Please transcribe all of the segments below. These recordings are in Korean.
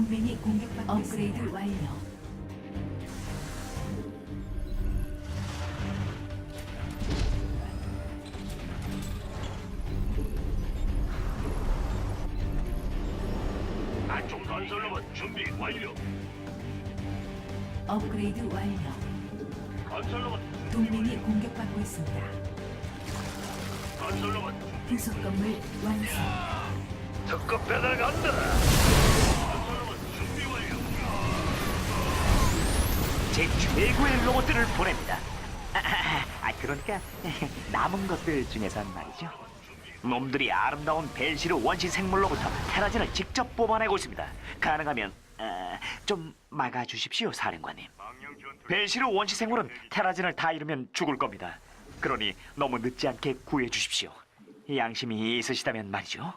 동맹이 공격받고 업그레이드 완료. 안쪽 건설로만 준비 완료. 업그레이드 완료. 건설로만 동맹이 공격받고 있습니다. 건설로만 부속 건물 완성. 특급 배달 간다. 제 최고의 로봇들을 보냅니다. 아, 아, 아, 그러니까 남은 것들 중에선 말이죠. 놈들이 아름다운 벨시르 원시 생물로부터 테라진을 직접 뽑아내고 있습니다. 가능하면 아, 좀 막아주십시오, 사령관님. 벨시르 원시 생물은 테라진을 다 잃으면 죽을 겁니다. 그러니 너무 늦지 않게 구해주십시오. 양심이 있으시다면 말이죠.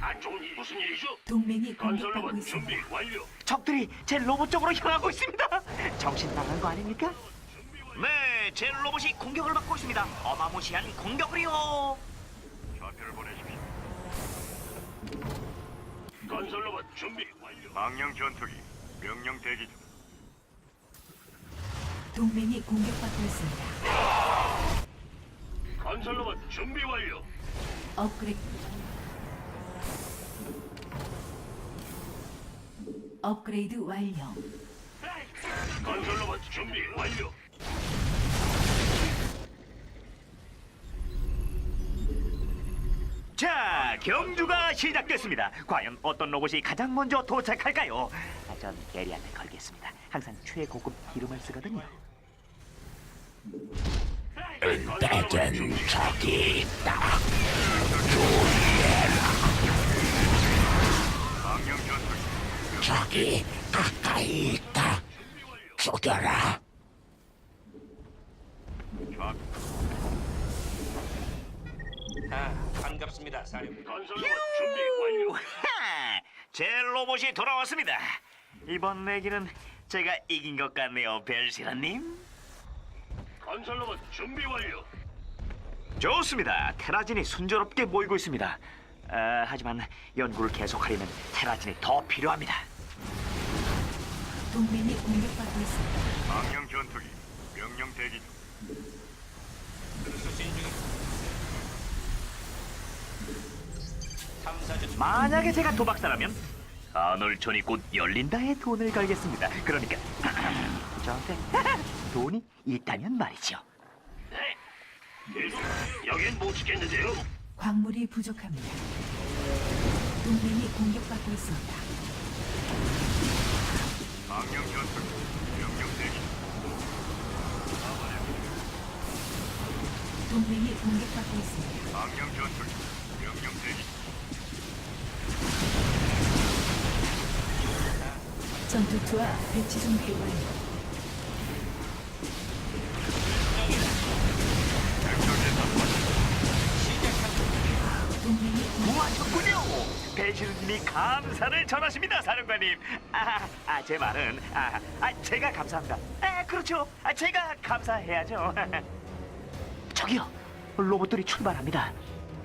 안쪽 무슨 일이죠? 동맹이 공격받고 있습니다. 준비 완료. 적들이 제 로봇 쪽으로 향하고 있습니다. 정신 나간 거 아닙니까? 네, 제 로봇이 공격을 받고 있습니다. 어마무시한 공격을요. 좌표를 보내십시오. 건설로만 준비 완료. 망령 전투기 명령 대기 중. 동맹이 공격받고 있습니다. 건설로만 준비 완료. 업그레이드. 업그레이드 완료. 건설로만 준비 완료. 자, 경주가 시작됐습니다. 과연 어떤 로봇이 가장 먼저 도착할까요? 아, 전 게리한테 걸겠습니다. 항상 최고급 기름을 쓰거든요. 은폐된 적이 있다. 저기 가까이 있다. 죽여라. 좌 아, 반갑습니다, 사령. 건설로만 준비 완료. 하! 제 로봇이 돌아왔습니다. 이번 내기는 제가 이긴 것 같네요, 벨시라님. 건설로만 준비 완료. 좋습니다. 테라진이 순조롭게 모이고 있습니다. 아, 하지만 연구를 계속하려면 테라진이 더 필요합니다. 동맹이 공격받고 있습니다. 망령 전투기 명령 대기 중. 수신 중. 탐사 중. 만약에 제가 도박사라면 아놀촌이 곧 열린다에 돈을 걸겠습니다. 그러니까 저한테 돈이 있다면 말이죠. 네. 계속 여긴 못 지켰는데요. 광물이 부족합니다. 동맹이 공격받고 있습니다. 전투기 명령 대기 중. 동맹이 공격받고 있습니다. 중. 전투투와 배치 준비 완료. 배시루님이 감사를 전하십니다, 사령관님. 아, 아, 제 말은 아, 아, 제가 감사합니다. 아, 그렇죠. 아, 제가 감사해야죠. 저기요, 로봇들이 출발합니다.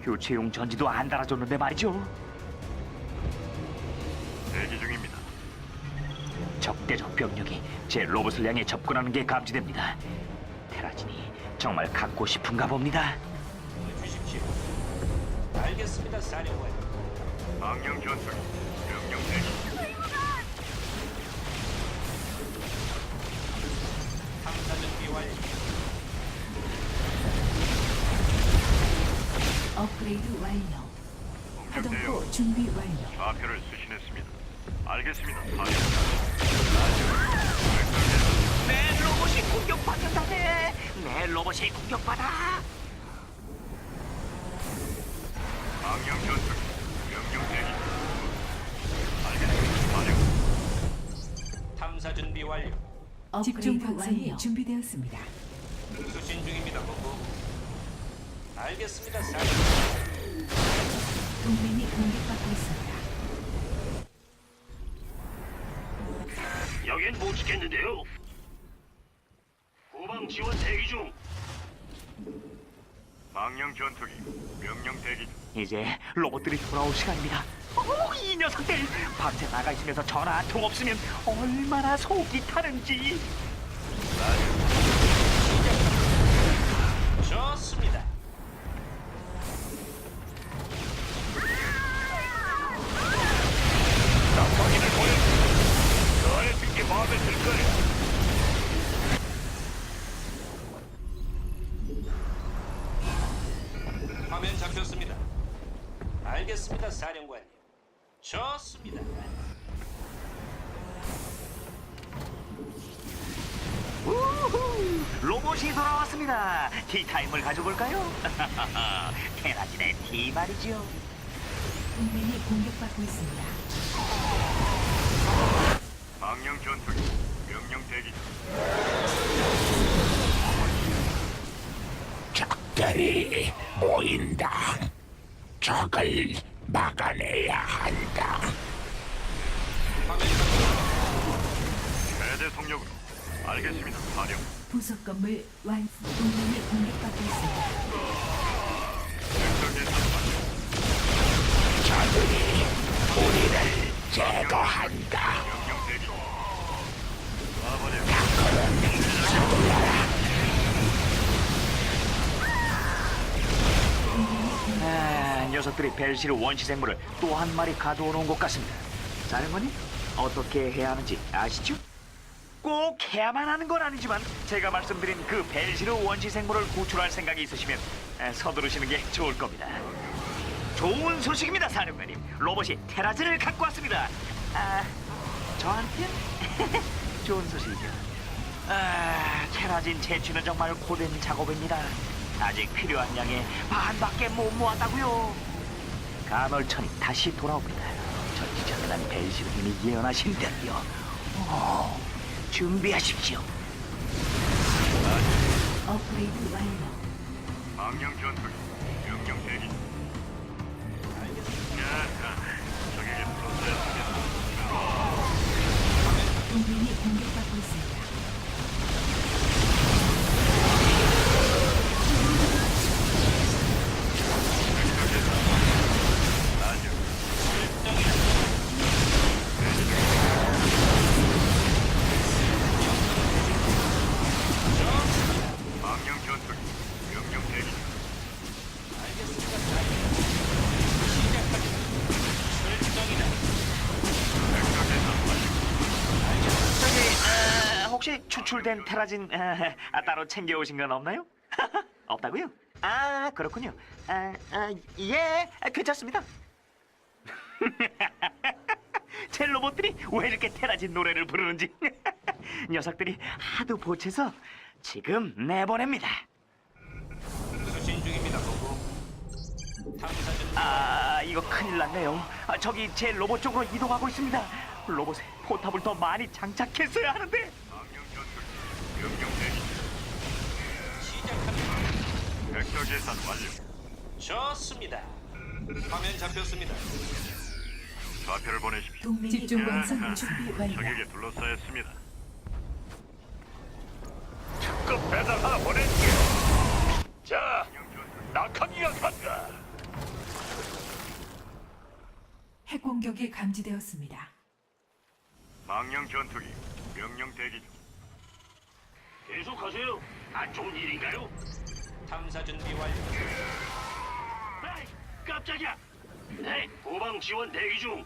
교체용 전지도 안 달아줬는데 말이죠. 대기 중입니다. 적대적 병력이 제 로봇을 향해 접근하는 게 감지됩니다. 테라진이 정말 갖고 싶은가 봅니다. 주십시오. 알겠습니다, 사령관. 망령 전투기 명령 대기 중. 탐사 준비 완료. 업그레이드 완료. 하동포 준비 완료. 좌표를 수신했습니다. 알겠습니다. 내 로봇이 공격받는다네. 내 로봇이 공격받아. 망령 전 준비 완료. 집중 방송이 준비되었습니다. 수신 중입니다, 보고. 알겠습니다, 사령관. 동맹이 공격받고 있습니다. 여긴 못 지켰는데요. 후방 지원 대기 중. 망령 전투기 명령 대기 중. 이제 로봇들이 돌아올 시간입니다. 어, 이 녀석들 밤새 나가 있으면서 전화 한 통 없으면 얼마나 속이 타는지. 좋습니다. 로봇이 돌아왔습니다. 티타임을 가져볼까요? 테라진의 티 말이죠. 동맹이 공격받고 있습니다. 망령 전투기 명령 대기 중. 적들이 모인다. 적을 막아내야 한다. 최대 속력으로. 알겠습니다. 사령. 부속 건물 완. 동맹이 공격받고 있습니다. 적들이 우리를 제거한다. 명령 대기. 아, 녀석들이 벨시르 원시 생물을 또 한 마리 가두어 놓은 것 같습니다. 사령관님, 어떻게 해야 하는지 아시죠? 꼭 해야만 하는 건 아니지만 제가 말씀드린 그 벨시르 원시 생물을 구출할 생각이 있으시면 아, 서두르시는 게 좋을 겁니다. 좋은 소식입니다, 사령관님. 로봇이 테라즈를 갖고 왔습니다. 아, 저한테 좋은 소식이죠. 아, 테라진 채취는 정말 고된 작업입니다. 아직 필요한 양의 반밖에 못 모았다고요. 간헐천이 다시 돌아옵니다. 전지전능한 벨시르님이 예언하신 대로요. 오, 준비하십시오. 업그레이드 완료. 망령 전투기 명령 대기 추출된 테라진 아, 아, 따로 챙겨오신 건 없나요? 없다고요? 아 그렇군요. 아, 아, 예, 아, 괜찮습니다. 제 로봇들이 왜 이렇게 테라진 노래를 부르는지 녀석들이 하도 보채서 지금 내보냅니다. 수신 중입니다, 보고. 아 이거 큰일 났네요. 아, 저기 제 로봇 쪽으로 이동하고 있습니다. 로봇에 포탑을 더 많이 장착했어야 하는데. 명령 대기 중. 시작합니다. 백설 계산 완료. 좋습니다. 화면 잡혔습니다. 좌표를 보내십시오. 동맹이 집중 완성 준비 완료. 적에게 둘러싸였습니다. 특급 배달 하나 보낼게. 자, 낙하기가 간다. 핵 공격이 감지되었습니다. 망령 전투기 명령 대기 중. 계속하세요. 안 좋은 일인가요? 탐사 준비 완료. 에이, 깜짝이야. 에이, 후방 지원 대기 중.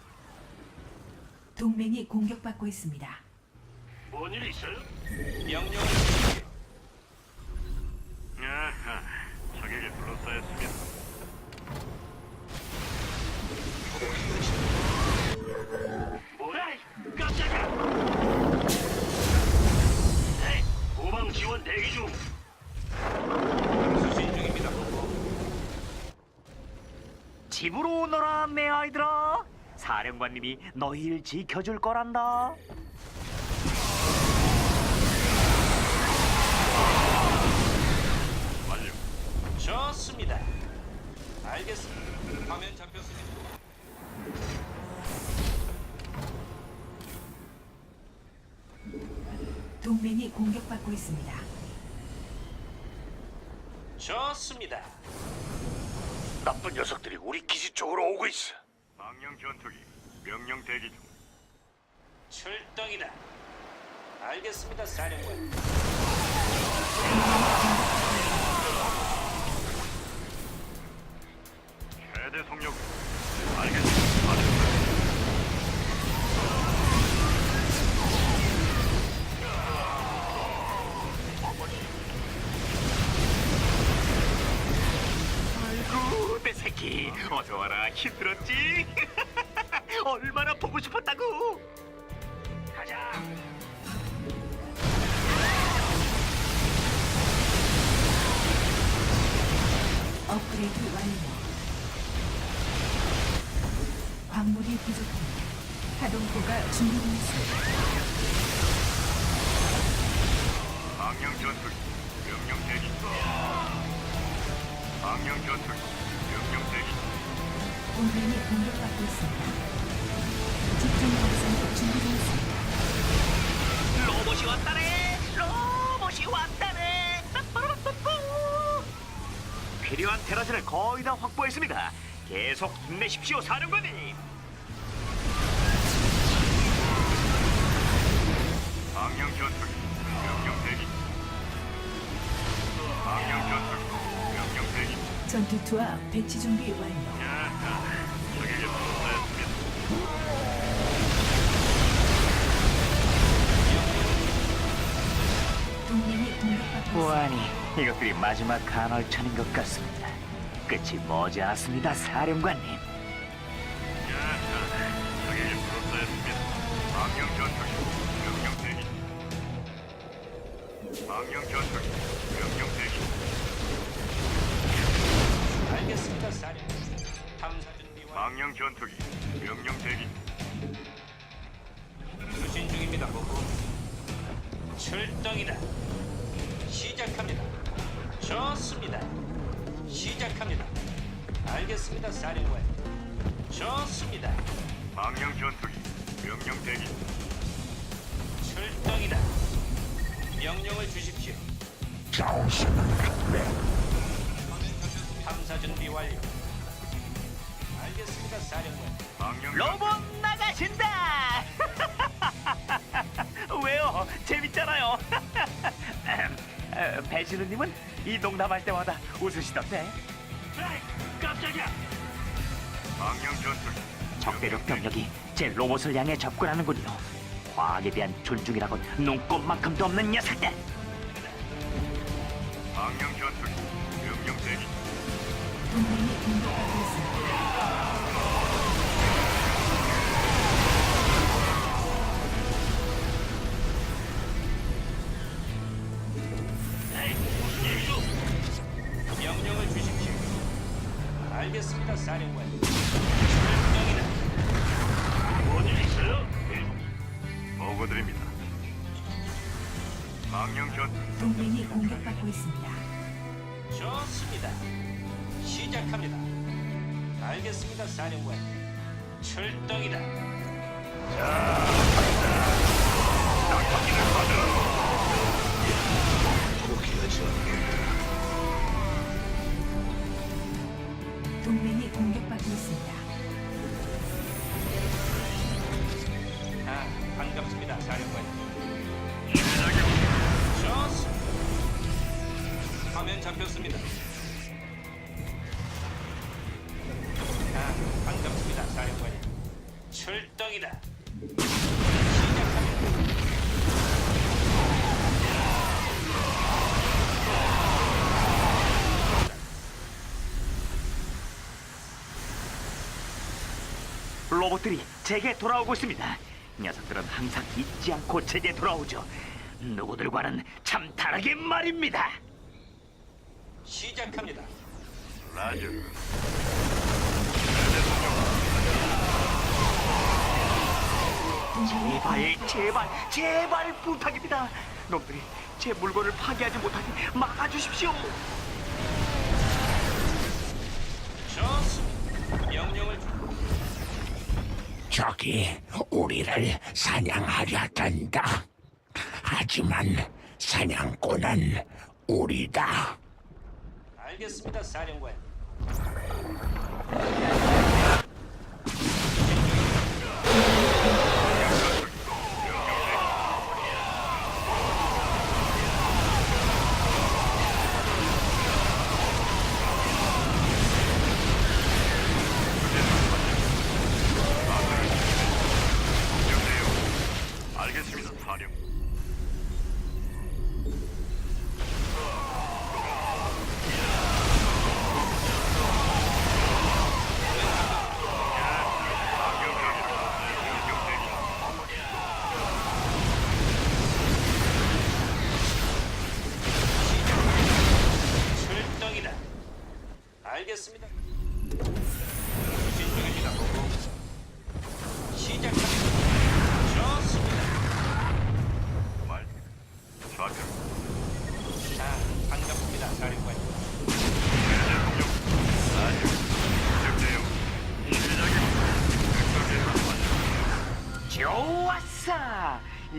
동맹이 공격받고 있습니다. 뭔 일 있어요? 명령을 사령관님이 너희를 지켜줄 거란다. 완료. 좋습니다. 알겠습니다. 화면 잡혔습니다. 동맹이 공격받고 있습니다. 좋습니다. 나쁜 녀석들이 우리 기지 쪽으로 오고 있어. 망령 전투기 명령 대기 중. 출동이다. 알겠습니다, 사령관. 최대 속력. 알겠습니다. 아이고 내 새끼 어서 와라 힘들었지? 업그레이드 완료. 광물이 부족합니다. 가동포가 준비되었습니다. 망령 전투기 명령 대기 중. 망령 전투기 명령 대기 중. 동맹이 공격받고 있습니다. 집중 방송이 준비되었습니다. 로봇이 왔다네 로봇이 왔다 필요한 테라진을 거의 다 확보했습니다 계속 힘내십시오 사령관님 망령 전투기 명령 대기 중. 망령 전투기 명령 대기 중. 전투투와 배치 준비 완료. 보아니 이것들이 마지막 간헐천인 것 같습니다 끝이 머지않았습니다 사령관님 저기 좀 쏘였습니다. 망령 전투기 명령 대기. 알겠습니다. 탐사 준비. 망령 전투기 명령. 수신 중입니다, 보고. 출동이다. 시작합니다. 좋습니다. 시작합니다. 알겠습니다, 사령관. 좋습니다. 망령 전투기 명령 대기 중. 출동이다. 명령을 주십시오. 탐사 준비 완료. 알겠습니다, 사령관. 망령 로봇 나가신다 어, 배신우님은 이 농담할 때마다 웃으시던데 깜짝이야 망령 전투기 적대적 병력이 제 로봇을 향해 접근하는군요. 과학에 대한 존중이라곤 눈꼽만큼도 없는 녀석들. 망령 전투기 알겠습니다, 사령관. 출동이다. 뭔일 있어요? 보고드립니다. 망령 전투기 동맹이 공격받고 있습니다. 좋습니다. 시작합니다. 알겠습니다, 사령관. 출동이다. 동맹이 공격받고 있습니다. 아, 반갑습니다, 사령관. 좋습니다. 화면 잡혔습니다. 로봇들이 제게 돌아오고 있습니다. 녀석들은 항상 잊지 않고 제게 돌아오죠. 누구들과는 참 다르게 말입니다. 시작합니다. 라저 제발, 제발, 제발 부탁입니다. 놈들이 제 물건을 파괴하지 못하게 막아주십시오. 좋습니다. 명령을 주... 적이 우리를 사냥하려 든다. 하지만 사냥꾼은 우리다. 알겠습니다, 사령관.